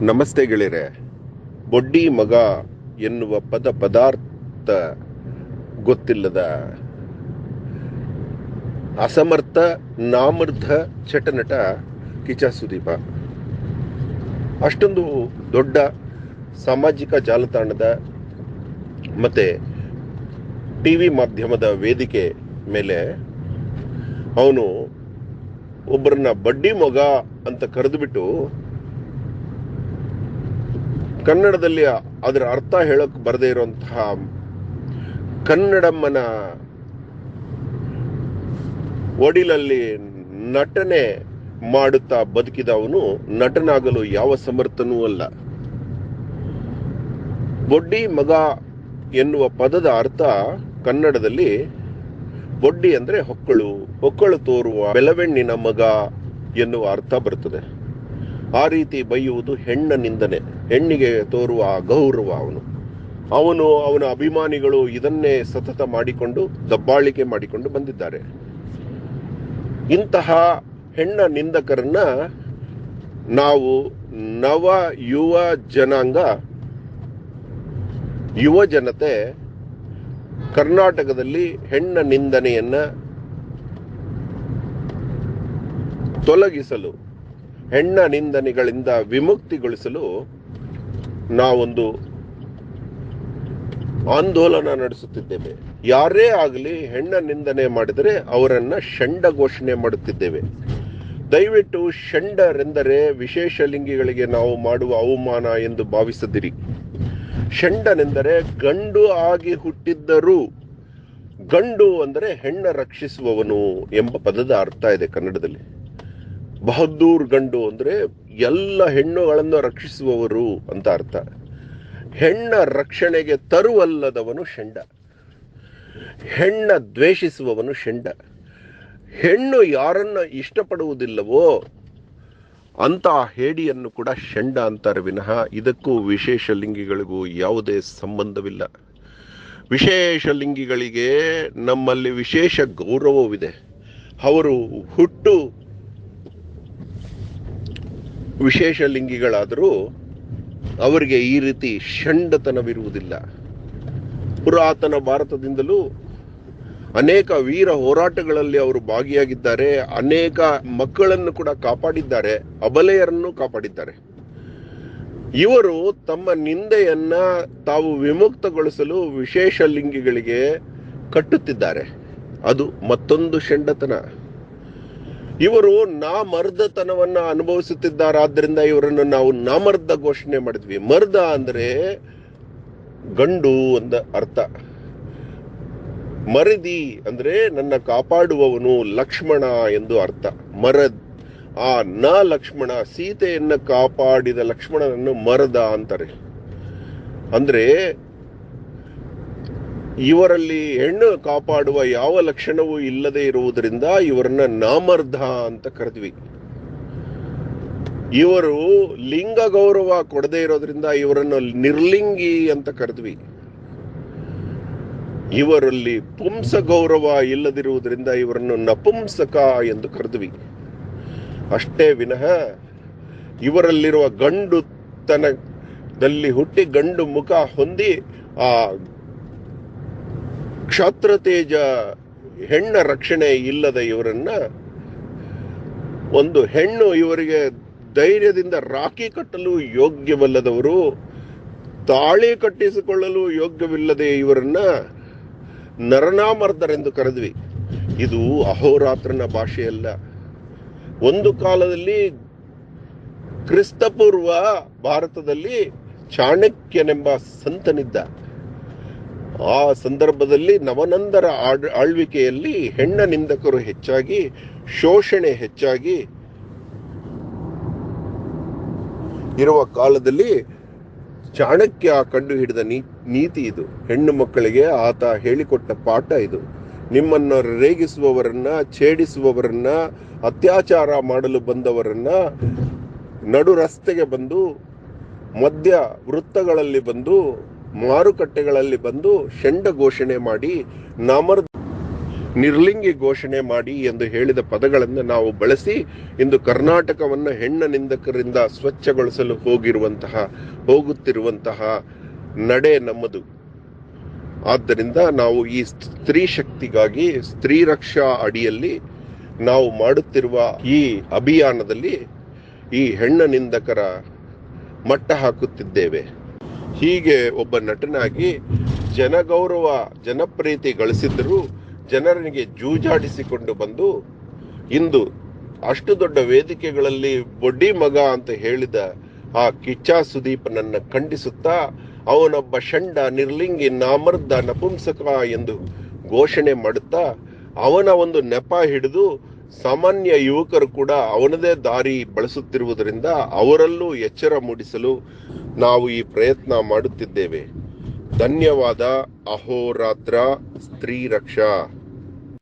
ನಮಸ್ತೆ ಗೆಳೆಯರೆ. ಬೊಡ್ಡಿ ಮಗ ಎನ್ನುವ ಪದ ಪದಾರ್ಥ ಗೊತ್ತಿಲ್ಲದ ಅಸಮರ್ಥ ನಾಮರ್ಧ ಚಟನಟ ಕಿಚ ಸುದೀಪ. ಅಷ್ಟೊಂದು ದೊಡ್ಡ ಸಾಮಾಜಿಕ ಜಾಲತಾಣದ ಮತ್ತೆ ಟಿ ವಿ ಮಾಧ್ಯಮದ ವೇದಿಕೆ ಮೇಲೆ ಅವನು ಒಬ್ಬರನ್ನ ಬಡ್ಡಿ ಮಗ ಅಂತ ಕರೆದುಬಿಟ್ಟು ಕನ್ನಡದಲ್ಲಿ ಅದರ ಅರ್ಥ ಹೇಳಕ್ ಬರದೇ ಇರುವಂತಹ ಕನ್ನಡಮ್ಮನ ಒಡಿಲಲ್ಲಿ ನಟನೆ ಮಾಡುತ್ತಾ ಬದುಕಿದವನು ನಟನಾಗಲು ಯಾವ ಸಮರ್ಥನೂ ಅಲ್ಲ. ಬೊಡ್ಡಿ ಮಗ ಎನ್ನುವ ಪದದ ಅರ್ಥ ಕನ್ನಡದಲ್ಲಿ ಬೊಡ್ಡಿ ಅಂದ್ರೆ ಹೊಕ್ಕಳು. ಹೊಕ್ಕಳು ತೋರುವ ಬೆಲವೆಣ್ಣಿನ ಮಗ ಎನ್ನುವ ಅರ್ಥ ಬರುತ್ತದೆ ಆ ರೀತಿ ಬೈಯುವುದು ಹೆಣ್ಣ ನಿಂದನೆ ಹೆಣ್ಣಿಗೆ ತೋರುವ ಗೌರವ ಅವನು. ಅವನು ಅವನ ಅಭಿಮಾನಿಗಳು ಇದನ್ನೇ ಸತತ ಮಾಡಿಕೊಂಡು, ದಬ್ಬಾಳಿಕೆ ಮಾಡಿಕೊಂಡು ಬಂದಿದ್ದಾರೆ. ಇಂತಹ ಹೆಣ್ಣ ನಿಂದಕರನ್ನ ನಾವು ನವ ಯುವ ಜನಾಂಗ, ಯುವ ಜನತೆ ಕರ್ನಾಟಕದಲ್ಲಿ ಹೆಣ್ಣ ನಿಂದನೆಯನ್ನ ತೊಲಗಿಸಲು, ಹೆಣ್ಣ ನಿಂದನೆಗಳಿಂದ ವಿಮುಕ್ತಿಗೊಳಿಸಲು ನಾವೊಂದು ಆಂದೋಲನ ನಡೆಸುತ್ತಿದ್ದೇವೆ. ಯಾರೇ ಆಗಲಿ ಹೆಣ್ಣ ನಿಂದನೆ ಮಾಡಿದರೆ ಅವರನ್ನ ಷಂಡ ಘೋಷಣೆ ಮಾಡುತ್ತಿದ್ದೇವೆ. ದಯವಿಟ್ಟು ಷಂಡರೆಂದರೆ ವಿಶೇಷ ಲಿಂಗಿಗಳಿಗೆ ನಾವು ಮಾಡುವ ಅವಮಾನ ಎಂದು ಭಾವಿಸದಿರಿ. ಷಂಡನೆಂದರೆ ಗಂಡು ಆಗಿ ಹುಟ್ಟಿದ್ದರೂ, ಗಂಡು ಅಂದರೆ ಹೆಣ್ಣ ರಕ್ಷಿಸುವವನು ಎಂಬ ಪದದ ಅರ್ಥ ಇದೆ ಕನ್ನಡದಲ್ಲಿ. ಬಹದ್ದೂರ್ ಗಂಡು ಅಂದ್ರೆ ಎಲ್ಲ ಹೆಣ್ಣುಗಳನ್ನು ರಕ್ಷಿಸುವವರು ಅಂತ ಅರ್ಥ. ಹೆಣ್ಣ ರಕ್ಷಣೆಗೆ ತರುವಲ್ಲದವನು ಷಂಡ ಹೆಣ್ಣ ದ್ವೇಷಿಸುವವನು ಷಂಡ ಹೆಣ್ಣು ಯಾರನ್ನ ಇಷ್ಟಪಡುವುದಿಲ್ಲವೋ ಅಂತ ಹೇಡಿಯನ್ನು ಕೂಡ ಷಂಡ ಅಂತಾರೆ ವಿನಃ. ಇದಕ್ಕೂ ವಿಶೇಷ ಲಿಂಗಿಗಳಿಗೂ ಯಾವುದೇ ಸಂಬಂಧವಿಲ್ಲ. ವಿಶೇಷ ಲಿಂಗಿಗಳಿಗೆ ನಮ್ಮಲ್ಲಿ ವಿಶೇಷ ಗೌರವವಿದೆ. ಅವರು ಹುಟ್ಟು ವಿಶೇಷ ಲಿಂಗಿಗಳಾದರೂ ಅವರಿಗೆ ಈ ರೀತಿ ಷಂಡತನವಿರುವುದಿಲ್ಲ. ಪುರಾತನ ಭಾರತದಿಂದಲೂ ಅನೇಕ ವೀರ ಹೋರಾಟಗಳಲ್ಲಿ ಅವರು ಭಾಗಿಯಾಗಿದ್ದಾರೆ. ಅನೇಕ ಮಕ್ಕಳನ್ನು ಕೂಡ ಕಾಪಾಡಿದ್ದಾರೆ. ಅಬಲೆಯರನ್ನು ಕಾಪಾಡಿದ್ದಾರೆ. ಇವರು ತಮ್ಮ ನಿಂದೆಯನ್ನ ತಾವು ವಿಮುಕ್ತಗೊಳಿಸಲು ವಿಶೇಷ ಲಿಂಗಿಗಳಿಗೆ ಕಟ್ಟುತ್ತಿದ್ದಾರೆ. ಅದು ಮತ್ತೊಂದು ಷಂಡತನ. ಇವರು ನಾಮರ್ದತನವನ್ನ ಅನುಭವಿಸುತ್ತಿದ್ದಾರಾದ್ರಿಂದ ಇವರನ್ನು ನಾವು ನಾಮರ್ದ ಘೋಷಣೆ ಮಾಡಿದ್ವಿ. ಮರ್ದ ಅಂದ್ರೆ ಗಂಡು ಅಂದ ಅರ್ಥ. ಮರದಿ ಅಂದ್ರೆ ನನ್ನ ಕಾಪಾಡುವವನು ಲಕ್ಷ್ಮಣ ಎಂದು ಅರ್ಥ. ಮರದ್. ಆ ನ ಲಕ್ಷ್ಮಣ ಸೀತೆಯನ್ನ ಕಾಪಾಡಿದ ಲಕ್ಷ್ಮಣನನ್ನು ಮರದ ಅಂತಾರೆ. ಅಂದ್ರೆ ಇವರಲ್ಲಿ ಹೆಣ್ಣು ಕಾಪಾಡುವ ಯಾವ ಲಕ್ಷಣವೂ ಇಲ್ಲದೆ ಇರುವುದರಿಂದ ಇವರನ್ನ ನಾಮರ್ಧ ಅಂತ ಕರೆದ್ವಿ. ಇವರು ಲಿಂಗ ಗೌರವ ಕೊಡದೇ ಇರೋದ್ರಿಂದ ಇವರನ್ನು ನಿರ್ಲಿಂಗಿ ಅಂತ ಕರೆದ್ವಿ. ಇವರಲ್ಲಿ ಪುಂಸ ಗೌರವ ಇಲ್ಲದಿರುವುದರಿಂದ ಇವರನ್ನು ನಪುಂಸಕ ಎಂದು ಕರೆದ್ವಿ. ಅಷ್ಟೇ ವಿನಃ ಇವರಲ್ಲಿರುವ ಗಂಡು ತನದಲ್ಲಿ ಹುಟ್ಟಿ ಗಂಡು ಮುಖ ಹೊಂದಿ ಆ ಕ್ಷಾತ್ರ ತೇಜ ಹೆಣ್ಣ ರಕ್ಷಣೆ ಇಲ್ಲದ ಇವರನ್ನ ಒಂದು ಹೆಣ್ಣು ಇವರಿಗೆ ಧೈರ್ಯದಿಂದ ರಾಖಿ ಕಟ್ಟಲು ಯೋಗ್ಯವಲ್ಲದವರು, ತಾಳಿ ಕಟ್ಟಿಸಿಕೊಳ್ಳಲು ಯೋಗ್ಯವಿಲ್ಲದೆ ಇವರನ್ನ ನರನಾಮರ್ದರೆಂದು ಕರೆದ್ವಿ. ಇದು ಅಹೋರಾತ್ರನ ಭಾಷೆಯಲ್ಲ. ಒಂದು ಕಾಲದಲ್ಲಿ ಕ್ರಿಸ್ತಪೂರ್ವ ಭಾರತದಲ್ಲಿ ಚಾಣಕ್ಯನೆಂಬ ಸಂತನಿದ್ದ. ಆ ಸಂದರ್ಭದಲ್ಲಿ ನವನಂದರ ಆಳ್- ಆಳ್ವಿಕೆಯಲ್ಲಿ ಹೆಣ್ಣ ನಿಂದಕರು ಹೆಚ್ಚಾಗಿ, ಶೋಷಣೆ ಹೆಚ್ಚಾಗಿ ಇರುವ ಕಾಲದಲ್ಲಿ ಚಾಣಕ್ಯ ಕಂಡು ಹಿಡಿದ ನೀತಿ ಇದು. ಹೆಣ್ಣು ಮಕ್ಕಳಿಗೆ ಆತ ಹೇಳಿಕೊಟ್ಟ ಪಾಠ ಇದು. ನಿಮ್ಮನ್ನು ರೇಗಿಸುವವರನ್ನ, ಛೇಡಿಸುವವರನ್ನ, ಅತ್ಯಾಚಾರ ಮಾಡಲು ಬಂದವರನ್ನ, ನಡು ರಸ್ತೆಗೆ ಬಂದು, ಮಧ್ಯ ವೃತ್ತಗಳಲ್ಲಿ ಬಂದು ಮಾರುಕಟ್ಟೆಗಳಲ್ಲಿ ಬಂದು ಷಂಡ ಘೋಷಣೆ ಮಾಡಿ, ನಾಮರ್ ನಿರ್ಲಿಂಗಿ ಘೋಷಣೆ ಮಾಡಿ ಎಂದು ಹೇಳಿದ ಪದಗಳನ್ನು ನಾವು ಬಳಸಿ, ಇಂದು ಕರ್ನಾಟಕವನ್ನು ಹೆಣ್ಣ ನಿಂದಕರಿಂದ ಸ್ವಚ್ಛಗೊಳಿಸಲು ಹೋಗಿರುವಂತಹ, ಹೋಗುತ್ತಿರುವಂತಹ ನಡೆ ನಮ್ಮದು. ಆದ್ದರಿಂದ ನಾವು ಈ ಸ್ತ್ರೀ ಶಕ್ತಿಗಾಗಿ, ಸ್ತ್ರೀ ರಕ್ಷಾ ಅಡಿಯಲ್ಲಿ ನಾವು ಮಾಡುತ್ತಿರುವ ಈ ಅಭಿಯಾನದಲ್ಲಿ ಈ ಹೆಣ್ಣ ನಿಂದಕರ ಮಟ್ಟ ಹಾಕುತ್ತಿದ್ದೇವೆ. ಹೀಗೆ ಒಬ್ಬ ನಟನಾಗಿ ಜನಗೌರವ, ಜನಪ್ರೀತಿ ಗಳಿಸಿದ್ದರೂ ಜನರಿಗೆ ಜೂಜಾಡಿಸಿಕೊಂಡು ಬಂದು ಇಂದು ಅಷ್ಟು ದೊಡ್ಡ ವೇದಿಕೆಗಳಲ್ಲಿ ಬೊಡ್ಡಿ ಮಗ ಅಂತ ಹೇಳಿದ ಆ ಕಿಚ್ಚ ಸುದೀಪನನ್ನು ಖಂಡಿಸುತ್ತಾ ಅವನೊಬ್ಬ ಷಂಡ, ನಿರ್ಲಿಂಗಿ, ನಾಮರ್ದ, ನಪುಂಸಕ ಎಂದು ಘೋಷಣೆ ಮಾಡುತ್ತಾ ಅವನ ಒಂದು ನೆಪ ಹಿಡಿದು ಸಾಮಾನ್ಯ ಯುವಕರು ಕೂಡ ಅವನದೇ ದಾರಿ ಬಳಸುತ್ತಿರುವುದರಿಂದ ಅವರಲ್ಲೂ ಎಚ್ಚರ ಮೂಡಿಸಲು ನಾವು ಈ ಪ್ರಯತ್ನ ಮಾಡುತ್ತಿದ್ದೇವೆ. ಧನ್ಯವಾದ. ಅಹೋರಾತ್ರ. ಸ್ತ್ರೀ ರಕ್ಷಾ